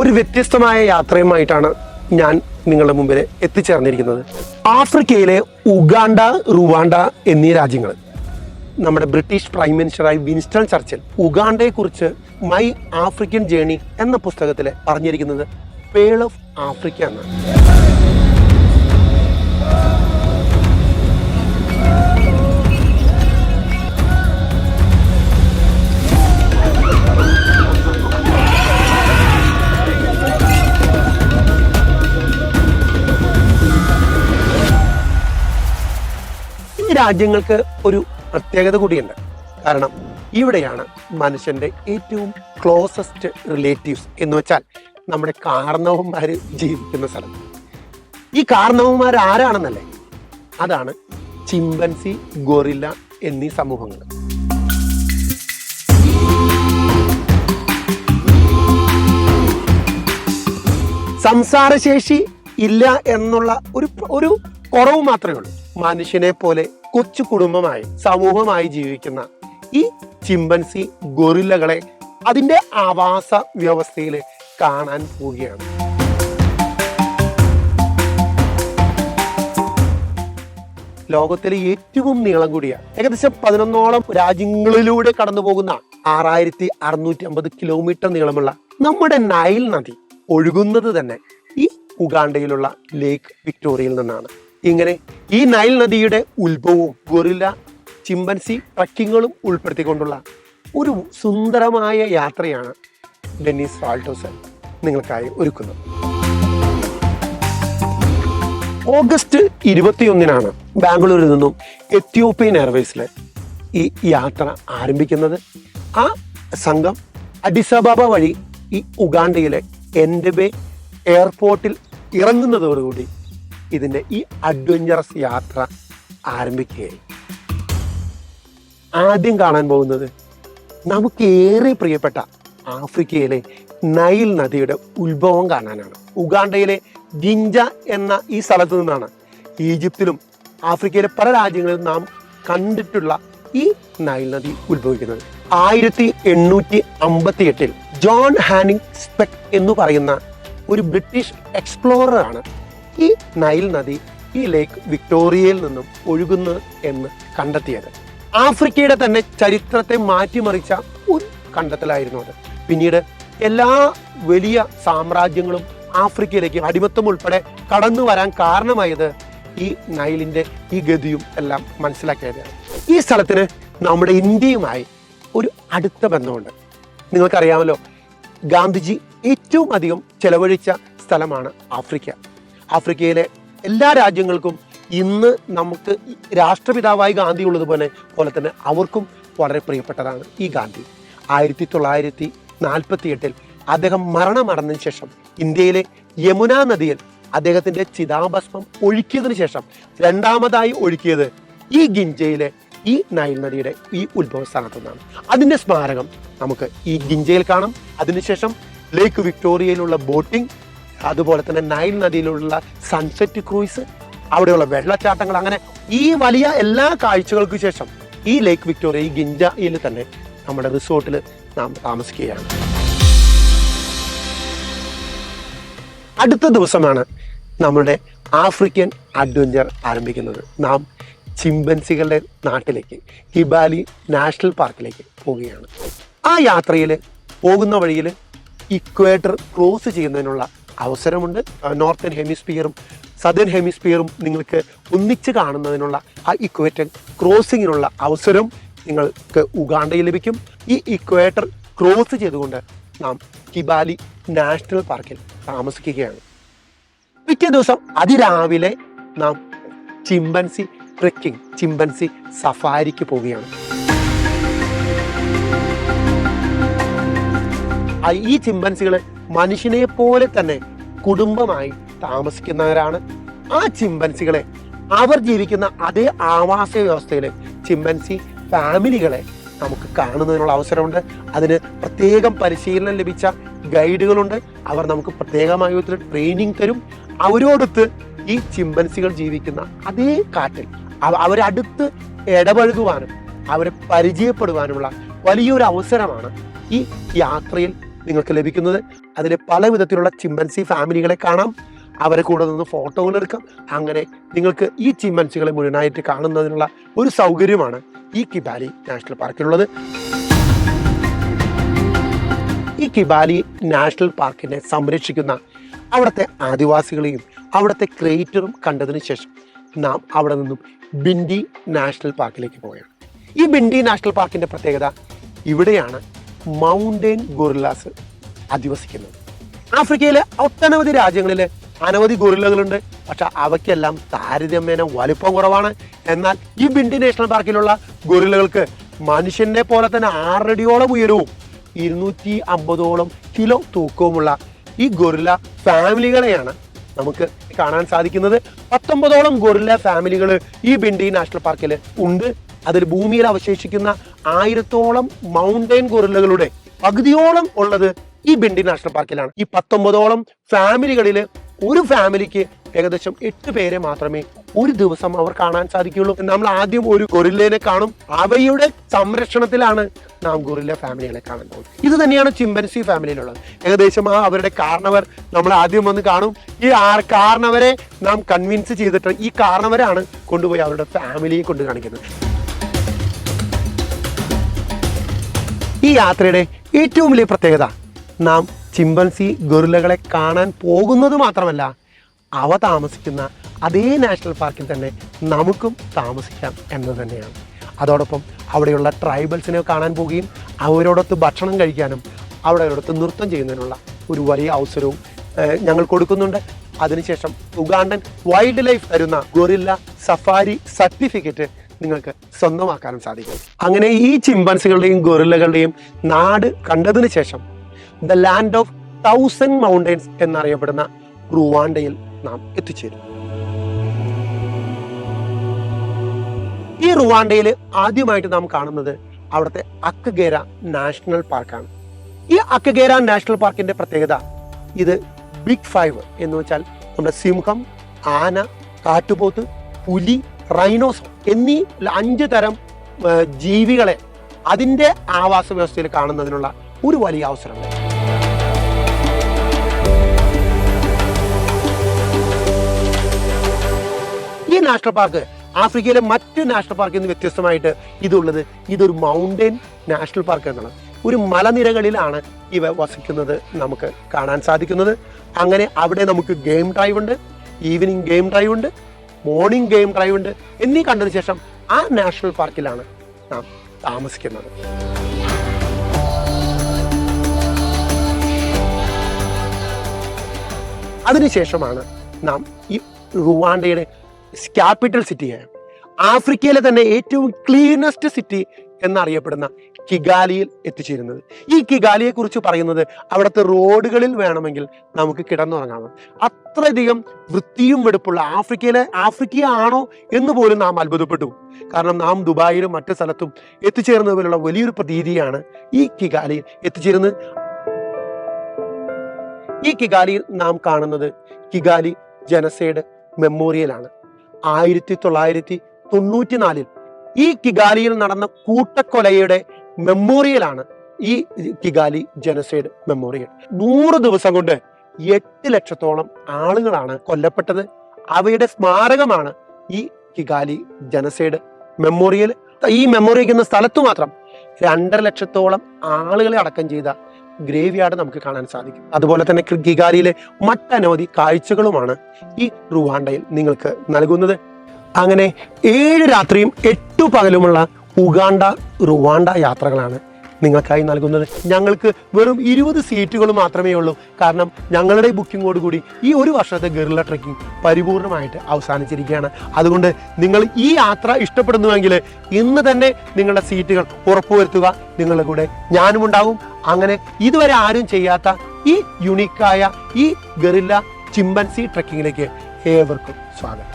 ഒരു വ്യത്യസ്തമായ യാത്രയുമായിട്ടാണ് ഞാൻ നിങ്ങളുടെ മുമ്പിൽ എത്തിച്ചേർന്നിരിക്കുന്നത്. ആഫ്രിക്കയിലെ ഉഗാണ്ട റുവാണ്ട എന്നീ രാജ്യങ്ങൾ. നമ്മുടെ ബ്രിട്ടീഷ് പ്രൈം മിനിസ്റ്ററായി വിൻസ്റ്റൺ ചർച്ചിൽ ഉഗാണ്ടയെക്കുറിച്ച് മൈ ആഫ്രിക്കൻ ജേണി എന്ന പുസ്തകത്തിൽ പറഞ്ഞിരിക്കുന്നത് പേൾ ഓഫ് ആഫ്രിക്ക എന്നാണ്. ഈ രാജ്യങ്ങൾക്ക് ഒരു പ്രത്യേകത കൂടിയുണ്ട്. കാരണം ഇവിടെയാണ് മനുഷ്യന്റെ ഏറ്റവും ക്ലോസസ്റ്റ് റിലേറ്റീവ്സ് എന്ന് വെച്ചാൽ നമ്മുടെ കാർണവന്മാർ ജീവിക്കുന്ന സ്ഥലം. ഈ കാർണവന്മാർ ആരാണെന്നല്ലേ? അതാണ് ചിമ്പൻസി ഗൊറില്ല എന്നീ സമൂഹങ്ങൾ. സംസാരശേഷി ഇല്ല എന്നുള്ള ഒരു ഒരു കുറവ് മാത്രമേ ഉള്ളൂ. മനുഷ്യനെ പോലെ കൊച്ചു കുടുംബമായി സമൂഹമായി ജീവിക്കുന്ന ഈ ചിമ്പൻസി ഗൊറില്ലകളെ അതിന്റെ ആവാസ വ്യവസ്ഥയിൽ കാണാൻ പോവുകയാണ്. ലോകത്തിലെ ഏറ്റവും നീളം കൂടിയ ഏകദേശം പതിനൊന്നോളം രാജ്യങ്ങളിലൂടെ കടന്നു പോകുന്ന ആറായിരത്തി അറുന്നൂറ്റി അമ്പത് കിലോമീറ്റർ നീളമുള്ള നമ്മുടെ നൈൽ നദി ഒഴുകുന്നത് തന്നെ ഈ ഉഗാണ്ടയിലുള്ള ലേക്ക് വിക്ടോറിയയിൽ നിന്നാണ്. ഇങ്ങനെ ഈ നൈൽ നദിയുടെ ഉത്ഭവവും ഗൊറില്ല ചിമ്പൻസി ട്രക്കിങ്ങുകളും ഉൾപ്പെടുത്തിക്കൊണ്ടുള്ള ഒരു സുന്ദരമായ യാത്രയാണ് ഡെന്നീസ് ഫാൾട്ടോസൺ നിങ്ങൾക്കായി ഒരുക്കുന്നത്. ഓഗസ്റ്റ് ഇരുപത്തിയൊന്നിനാണ് ബാംഗ്ലൂരിൽ നിന്നും എത്യോപ്യൻ എയർവേസിൽ ഈ യാത്ര ആരംഭിക്കുന്നത്. ആ സംഘം അഡിസബാബ വഴി ഈ ഉഗാണ്ടയിലെ എൻഡബെ എയർപോർട്ടിൽ ഇറങ്ങുന്നതോടുകൂടി ഇതിന്റെ ഈ അഡ്വഞ്ചറസ് യാത്ര ആരംഭിക്കുകയായി ആദ്യം കാണാൻ പോകുന്നത് നമുക്ക് ഏറെ പ്രിയപ്പെട്ട ആഫ്രിക്കയിലെ നൈൽ നദിയുടെ ഉത്ഭവം കാണാനാണ്. ഉഗാണ്ടയിലെ ഗിഞ്ച എന്ന ഈ സ്ഥലത്തു നിന്നാണ് ഈജിപ്തിലും ആഫ്രിക്കയിലെ പല രാജ്യങ്ങളിലും നാം കണ്ടിട്ടുള്ള ഈ നൈൽ നദി ഉത്ഭവിക്കുന്നത്. ആയിരത്തി എണ്ണൂറ്റി അമ്പത്തി എട്ടിൽ ജോൺ ഹാനിങ് സ്പെക് എന്ന് പറയുന്ന ഒരു ബ്രിട്ടീഷ് എക്സ്പ്ലോറർ ആണ് ഈ നൈൽ നദി ഈ ലേക്ക് വിക്ടോറിയയിൽ നിന്നും ഒഴുകുന്നു എന്ന് കണ്ടെത്തിയത്. ആഫ്രിക്കയുടെ തന്നെ ചരിത്രത്തെ മാറ്റിമറിച്ച ഒരു കണ്ടെത്തലായിരുന്നു അത്. പിന്നീട് എല്ലാ വലിയ സാമ്രാജ്യങ്ങളും ആഫ്രിക്കയിലേക്ക് അടിമത്തം ഉൾപ്പെടെ കടന്നു വരാൻ കാരണമായത് ഈ നൈലിന്റെ ഈ ഗതിയും എല്ലാം മനസ്സിലാക്കിയതാണ്. ഈ സ്ഥലത്തിന് നമ്മുടെ ഇന്ത്യയുമായി ഒരു അടുത്ത ബന്ധമുണ്ട്. നിങ്ങൾക്കറിയാമല്ലോ ഗാന്ധിജി ഏറ്റവും അധികം ചെലവഴിച്ച സ്ഥലമാണ് ആഫ്രിക്ക. ആഫ്രിക്കയിലെ എല്ലാ രാജ്യങ്ങൾക്കും ഇന്ന് നമുക്ക് രാഷ്ട്രപിതാവായി ഗാന്ധി ഉള്ളതുപോലെ പോലെ തന്നെ അവർക്കും വളരെ പ്രിയപ്പെട്ടതാണ് ഈ ഗാന്ധി. ആയിരത്തി തൊള്ളായിരത്തി നാൽപ്പത്തി എട്ടിൽ അദ്ദേഹം മരണമടഞ്ഞതിന് ശേഷം ഇന്ത്യയിലെ യമുന നദിയിൽ അദ്ദേഹത്തിന്റെ ചിതാഭസ്മം ഒഴുക്കിയതിന് ശേഷം രണ്ടാമതായി ഒഴുക്കിയത് ഈ ഗിഞ്ചയിലെ ഈ നൈൽ നദിയുടെ ഈ ഉത്ഭവ സ്ഥാനത്തു നിന്നാണ്. അതിന്റെ സ്മാരകം നമുക്ക് ഈ ഗിഞ്ചയിൽ കാണാം. അതിനുശേഷം ലേക്ക് വിക്ടോറിയയിലുള്ള ബോട്ടിംഗ് അതുപോലെ തന്നെ നൈൽ നദിയിലുള്ള സൺസെറ്റ് ക്രൂയിസ് അവിടെയുള്ള വെള്ളച്ചാട്ടങ്ങൾ അങ്ങനെ ഈ വലിയ എല്ലാ കാഴ്ചകൾക്ക് ശേഷം ഈ ലേക്ക് വിക്ടോറിയ ഈ ഗിഞ്ചയിൽ തന്നെ നമ്മുടെ റിസോർട്ടിൽ നാം താമസിക്കുകയാണ്. അടുത്ത ദിവസമാണ് നമ്മുടെ ആഫ്രിക്കൻ അഡ്വഞ്ചർ ആരംഭിക്കുന്നത്. നാം ചിമ്പൻസികളുടെ നാട്ടിലേക്ക് ഹിബാലി നാഷണൽ പാർക്കിലേക്ക് പോവുകയാണ്. ആ യാത്രയിൽ പോകുന്ന വഴിയിൽ ഇക്വേറ്റർ ക്രോസ് ചെയ്യുന്നതിനുള്ള അവസരമുണ്ട്. നോർത്തേൺ ഹെമിസ്ഫിയറും സദേൺ ഹെമിസ്ഫിയറും നിങ്ങൾക്ക് ഒന്നിച്ച് കാണുന്നതിനുള്ള ആ ഇക്വേറ്റർ ക്രോസിങ്ങിനുള്ള അവസരം നിങ്ങൾക്ക് ഉഗാണ്ടയിൽ ലഭിക്കും. ഈ ഇക്വേറ്റർ ക്രോസ് ചെയ്തുകൊണ്ട് നാം കിബാലി നാഷണൽ പാർക്കിൽ താമസിക്കുകയാണ്. പിറ്റേ ദിവസം അതിരാവിലെ നാം ചിമ്പൻസി ട്രെക്കിംഗ് ചിമ്പൻസി സഫാരിക്ക് പോവുകയാണ്. ഈ ചിമ്പൻസികൾ മനുഷ്യനെ പോലെ തന്നെ കുടുംബമായി താമസിക്കുന്നവരാണ്. ആ ചിമ്പൻസികളെ അവർ ജീവിക്കുന്ന അതേ ആവാസ വ്യവസ്ഥയിൽ ചിമ്പൻസി ഫാമിലികളെ നമുക്ക് കാണുന്നതിനുള്ള അവസരമുണ്ട്. അതിന് പ്രത്യേകം പരിശീലനം ലഭിച്ച ഗൈഡുകളുണ്ട്. അവർ നമുക്ക് പ്രത്യേകമായ ഒരു ട്രെയിനിങ് തരും. അവരോടൊത്ത് ഈ ചിമ്പൻസികൾ ജീവിക്കുന്ന അതേ കാട്ടിൽ അവ- അവരടുത്ത് ഇടപഴകുവാനും അവരെ പരിചയപ്പെടുവാനുമുള്ള വലിയൊരു അവസരമാണ് ഈ യാത്രയിൽ നിങ്ങൾക്ക് ലഭിക്കുന്നത്. അതിൽ പല വിധത്തിലുള്ള ചിമ്പൻസി ഫാമിലികളെ കാണാം. അവരെ കൂടെ നിന്ന് ഫോട്ടോകൾ എടുക്കാം. അങ്ങനെ നിങ്ങൾക്ക് ഈ ചിമ്പൻസികളെ മുഴുവനായിട്ട് കാണുന്നതിനുള്ള ഒരു സൗകര്യമാണ് ഈ കിബാലി നാഷണൽ പാർക്കിലുള്ളത് ഈ കിബാലി നാഷണൽ പാർക്കിനെ സംരക്ഷിക്കുന്ന അവിടുത്തെ ആദിവാസികളെയും അവിടുത്തെ ക്രിയേറ്ററും കണ്ടതിന് ശേഷം നാം അവിടെ നിന്നും ബിൻഡി നാഷണൽ പാർക്കിലേക്ക് പോവുകയാണ്. ഈ ബിൻഡി നാഷണൽ പാർക്കിന്റെ പ്രത്യേകത ഇവിടെയാണ് മൗണ്ടൻ ഗൊറില്ലാസ് അധിവസിക്കുന്നത് ആഫ്രിക്കയിലെ ഒട്ടനവധി രാജ്യങ്ങളിൽ അനവധി ഗൊറില്ലകളുണ്ട്. പക്ഷെ അവയ്ക്കെല്ലാം താരതമ്യേന വലുപ്പം കുറവാണ്. എന്നാൽ ഈ ബിൻഡി നാഷണൽ പാർക്കിലുള്ള ഗൊറില്ലകൾക്ക് മനുഷ്യനെ പോലെ തന്നെ ആറടിയോളം ഉയരവും ഇരുന്നൂറ്റി അമ്പതോളം കിലോ തൂക്കവുമുള്ള ഈ ഗൊറില്ല ഫാമിലികളെയാണ് നമുക്ക് കാണാൻ സാധിക്കുന്നത്. പത്തൊമ്പതോളം ഗൊറില്ല ഫാമിലികൾ ഈ ബിണ്ടി നാഷണൽ പാർക്കിൽ ഉണ്ട്. അതിൽ ഭൂമിയിൽ അവശേഷിക്കുന്ന ആയിരത്തോളം മൗണ്ടൈൻ ഗൊറില്ലകളുടെ പകുതിയോളം ഉള്ളത് ഈ ബിൻഡി നാഷണൽ പാർക്കിലാണ്. ഈ പത്തൊമ്പതോളം ഫാമിലികളിൽ ഒരു ഫാമിലിക്ക് ഏകദേശം എട്ട് പേരെ മാത്രമേ ഒരു ദിവസം അവർ കാണാൻ സാധിക്കുകയുള്ളൂ. നമ്മൾ ആദ്യം ഒരു ഗൊറില്ലേനെ കാണും. അവയുടെ സംരക്ഷണത്തിലാണ് നാം ഗൊറില്ല ഫാമിലികളെ കാണാൻ പോകുന്നത്. ഇത് തന്നെയാണ് ചിമ്പൻസി ഫാമിലിയിലുള്ളത്. ഏകദേശം ആ അവരുടെ കാരണവർ നമ്മൾ ആദ്യം വന്ന് കാണും. ഈ ആ കാരണവരെ നാം കൺവിൻസ് ചെയ്തിട്ട് ഈ കാരണവരാണ് കൊണ്ടുപോയി അവരുടെ ഫാമിലിയെ കൊണ്ട് കാണിക്കുന്നത്. ഈ യാത്രയുടെ ഏറ്റവും വലിയ പ്രത്യേകത നാം ചിമ്പൻസി ഗൊറിലകളെ കാണാൻ പോകുന്നത് മാത്രമല്ല അവ താമസിക്കുന്ന അതേ നാഷണൽ പാർക്കിൽ തന്നെ നമുക്കും താമസിക്കാം എന്ന് തന്നെയാണ്. അതോടൊപ്പം അവിടെയുള്ള ട്രൈബൽസിനെ കാണാൻ പോവുകയും അവരോടൊത്ത് ഭക്ഷണം കഴിക്കാനും അവരോടൊത്ത് നൃത്തം ചെയ്യുന്നതിനുള്ള ഒരു വലിയ അവസരവും ഞങ്ങൾ കൊടുക്കുന്നുണ്ട്. അതിനുശേഷം ഉഗാണ്ടൻ വൈൽഡ് ലൈഫ് തരുന്ന ഗൊറില്ല സഫാരി സർട്ടിഫിക്കറ്റ് നിങ്ങൾക്ക് സ്വന്തമാക്കാനും സാധിക്കും. അങ്ങനെ ഈ ചിമ്പൻസികളുടെയും ഗൊറില്ലകളുടെയും നാട് കണ്ടതിന് ശേഷം the land of thousand mountains എന്നറിയപ്പെടുന്ന റുവാണ്ടയിൽ നാം എത്തിച്ചേരും ഈ റുവാണ്ടയിൽ ആദ്യമായിട്ട് നാം കാണുന്നത് അവിടുത്തെ അക്കഗേര നാഷണൽ പാർക്കാണ്. ഈ അക്കഗേര നാഷണൽ പാർക്കിന്റെ പ്രത്യേകത ഇത് ബിഗ് ഫൈവ് എന്ന് വെച്ചാൽ നമ്മുടെ സിംഹം ആന കാട്ടുപോത്ത് പുലി റൈനോസോ എന്നീ അഞ്ച് തരം ജീവികളെ അതിന്റെ ആവാസ വ്യവസ്ഥയിൽ കാണുന്നതിനുള്ള ഒരു വലിയ അവസരമുണ്ട് ഈ നാഷണൽ പാർക്ക് ആഫ്രിക്കയിലെ മറ്റ് നാഷണൽ പാർക്കിൽ നിന്ന് വ്യത്യസ്തമായിട്ട് ഇതുള്ളത് ഇതൊരു മൗണ്ടൻ നാഷണൽ പാർക്ക് എന്നുള്ളത് ഒരു മലനിരകളിലാണ് ഇവ വസിക്കുന്നത് നമുക്ക് കാണാൻ സാധിക്കുന്നത്. അങ്ങനെ അവിടെ നമുക്ക് ഗെയിം ഡ്രൈവ് ഉണ്ട് ഈവനിങ് ഗെയിം ഡ്രൈവ് ഉണ്ട് മോർണിംഗ് ഗെയിം ഡ്രൈവ് ഉണ്ട് എന്നീ കണ്ടതിന് ശേഷം ആ നാഷണൽ പാർക്കിലാണ് നാം താമസിക്കുന്നത്. അതിനുശേഷമാണ് നാം ഈ റുവാണ്ടയുടെ ക്യാപിറ്റൽ സിറ്റിയായ ആഫ്രിക്കയിലെ തന്നെ ഏറ്റവും ക്ലീനസ്റ്റ് സിറ്റി എന്നറിയപ്പെടുന്ന കിഗാലിയിൽ എത്തിച്ചേരുന്നത്. ഈ കിഗാലിയെ കുറിച്ച് പറയുന്നത് അവിടുത്തെ റോഡുകളിൽ വേണമെങ്കിൽ നമുക്ക് കിടന്നുറങ്ങാം. അത്രയധികം വൃത്തിയും വെടുപ്പുള്ള ആഫ്രിക്കയിലെ ആഫ്രിക്ക ആണോ എന്ന് പോലും നാം അത്ഭുതപ്പെട്ടു. കാരണം നാം ദുബായിലും മറ്റു സ്ഥലത്തും എത്തിച്ചേർന്നത് പോലുള്ള വലിയൊരു പ്രതീതിയാണ് ഈ കിഗാലിയിൽ എത്തിച്ചേരുന്നത്. ഈ കിഗാലിയിൽ നാം കാണുന്നത് കിഗാലി ജനസൈഡ് മെമ്മോറിയലാണ്. ആയിരത്തി തൊള്ളായിരത്തി തൊണ്ണൂറ്റിനാലിൽ ഈ കിഗാലിയിൽ നടന്ന കൂട്ടക്കൊലയുടെ മെമ്മോറിയലാണ് ഈ കിഗാലി ജനസൈഡ് മെമ്മോറിയൽ. നൂറ് ദിവസം കൊണ്ട് എട്ട് ലക്ഷത്തോളം ആളുകളാണ് കൊല്ലപ്പെട്ടത്. അവയുടെ സ്മാരകമാണ് ഈ കിഗാലി ജനസൈഡ് മെമ്മോറിയൽ. ഈ മെമ്മോറിയൽ എന്ന സ്ഥലത്തു മാത്രം രണ്ടര ലക്ഷത്തോളം ആളുകളെ അടക്കം ചെയ്ത ഗ്രേവ് യാർഡ് നമുക്ക് കാണാൻ സാധിക്കും. അതുപോലെ തന്നെ കിഗാലിയിലെ മറ്റനവധി കാഴ്ചകളുമാണ് ഈ റുവാണ്ടയിൽ നിങ്ങൾക്ക് നൽകുന്നത്. അങ്ങനെ ഏഴ് രാത്രിയും എട്ടു പകലുമുള്ള ഉഗാണ്ട റുവാണ്ട യാത്രകളാണ് നിങ്ങൾക്കായി നൽകുന്നത്. ഞങ്ങൾക്ക് വെറും ഇരുപത് സീറ്റുകൾ മാത്രമേ ഉള്ളൂ. കാരണം ഞങ്ങളുടെ ബുക്കിങ്ങോട് കൂടി ഈ ഒരു വർഷത്തെ ഗറില്ല ട്രക്കിംഗ് പരിപൂർണമായിട്ട് അവസാനിച്ചിരിക്കുകയാണ്. അതുകൊണ്ട് നിങ്ങൾ ഈ യാത്ര ഇഷ്ടപ്പെടുന്നുവെങ്കിൽ ഇന്ന് തന്നെ നിങ്ങളുടെ സീറ്റുകൾ ഉറപ്പുവരുത്തുക. നിങ്ങളുടെ കൂടെ ഞാനും ഉണ്ടാവും. അങ്ങനെ ഇതുവരെ ആരും ചെയ്യാത്ത ഈ യുണീക്കായ ഈ ഗറില്ല ചിമ്പൻസി ട്രക്കിങ്ങിലേക്ക് ഏവർക്കും സ്വാഗതം.